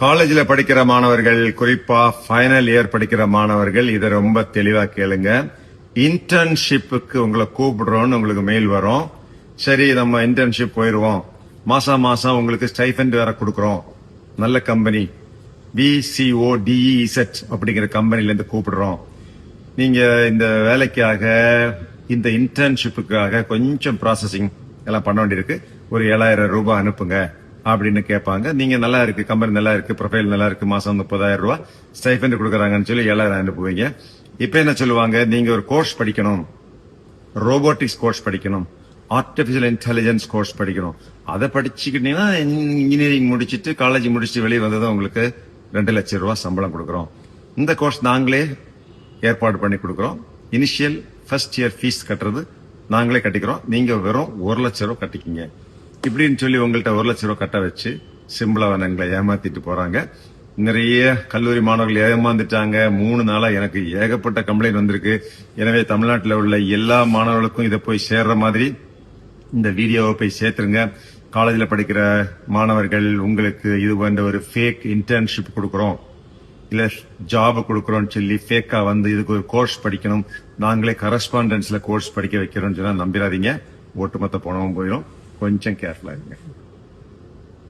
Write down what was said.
காலேஜில் படிக்கிற மாணவர்கள் குறிப்பா ஃபைனல் இயர் படிக்கிற மாணவர்கள் இதை ரொம்ப தெளிவா கேளுங்க. இன்டர்ன்ஷிப்புக்கு உங்களை கூப்பிடுறோம்னு உங்களுக்கு மெயில் வரும். சரி நம்ம இன்டர்ன்ஷிப் போயிடுவோம். மாசம் மாசம் உங்களுக்கு ஸ்டைஃபண்ட் வேற கொடுக்குறோம். நல்ல கம்பெனி பிசிஓ டிஇசெட் அப்படிங்கிற கம்பெனில இருந்து கூப்பிடுறோம். நீங்க இந்த வேலைக்காக இந்த இன்டர்ன்ஷிப்புக்காக கொஞ்சம் ப்ராசஸிங் எல்லாம் பண்ண வேண்டியிருக்கு. ஒரு ஏழாயிரம் ரூபாய் அனுப்புங்க. அப்படின்னு கேட்பாங்க. நீங்க நல்லா இருக்கு கம்பெனி நல்லா இருக்கு ப்ரொஃபைல் நல்லா இருக்கு மாசம் முப்பதாயிரம் ரூபாய் ஸ்டைஃபண்ட் கொடுக்குறாங்கன்னு சொல்லி ஏழாயிரம் அனுப்புவீங்க. இப்ப என்ன சொல்லுவாங்க? நீங்க ஒரு கோர்ஸ் படிக்கணும். ரோபோட்டிக்ஸ் கோர்ஸ் படிக்கணும். ஆர்டிபிஷியல் இன்டெலிஜென்ஸ் கோர்ஸ் படிக்கணும். அதை படிச்சுக்கிட்டீங்கன்னா இன்ஜினியரிங் முடிச்சுட்டு காலேஜ் முடிச்சுட்டு வெளியே வந்ததும் உங்களுக்கு ரெண்டு லட்சம் ரூபாய் சம்பளம் கொடுக்குறோம். இந்த கோர்ஸ் நாங்களே ஏற்பாடு பண்ணி கொடுக்குறோம். இனிஷியல் ஃபர்ஸ்ட் இயர் ஃபீஸ் கட்டுறது நாங்களே கட்டிக்கிறோம். நீங்க வெறும் ஒரு லட்சம் ரூபாய் கட்டிக்கிங்க. இப்படின்னு சொல்லி உங்கள்கிட்ட ஒரு லட்சம் ரூபாய் கட்ட வச்சு சிம்பிளாவனங்களை ஏமாத்திட்டு போறாங்க. நிறைய கல்லூரி மாணவர்கள் ஏமாந்துட்டாங்க. மூணு நாளா எனக்கு ஏகப்பட்ட கம்ப்ளைண்ட் வந்திருக்கு. எனவே தமிழ்நாட்டில் உள்ள எல்லா மாணவர்களுக்கும் இதை போய் சேர்ற மாதிரி இந்த வீடியோவை போய் சேர்த்துருங்க. காலேஜில் படிக்கிற மாணவர்கள் உங்களுக்கு இது போன்ற ஒரு ஃபேக் இன்டர்ன்ஷிப் கொடுக்குறோம். இல்ல ஜாப் கொடுக்குறோம்னு சொல்லி ஃபேக்கா வந்து இதுக்கு ஒரு கோர்ஸ் படிக்கணும். நாங்களே கரஸ்பாண்டன்ஸ்ல கோர்ஸ் படிக்க வைக்கிறோம்னு சொன்னா நம்பிடாதீங்க. ஒட்டுமொத்த பணமும் போயிடும். కొంచెం కేర్ఫుల్ అయింది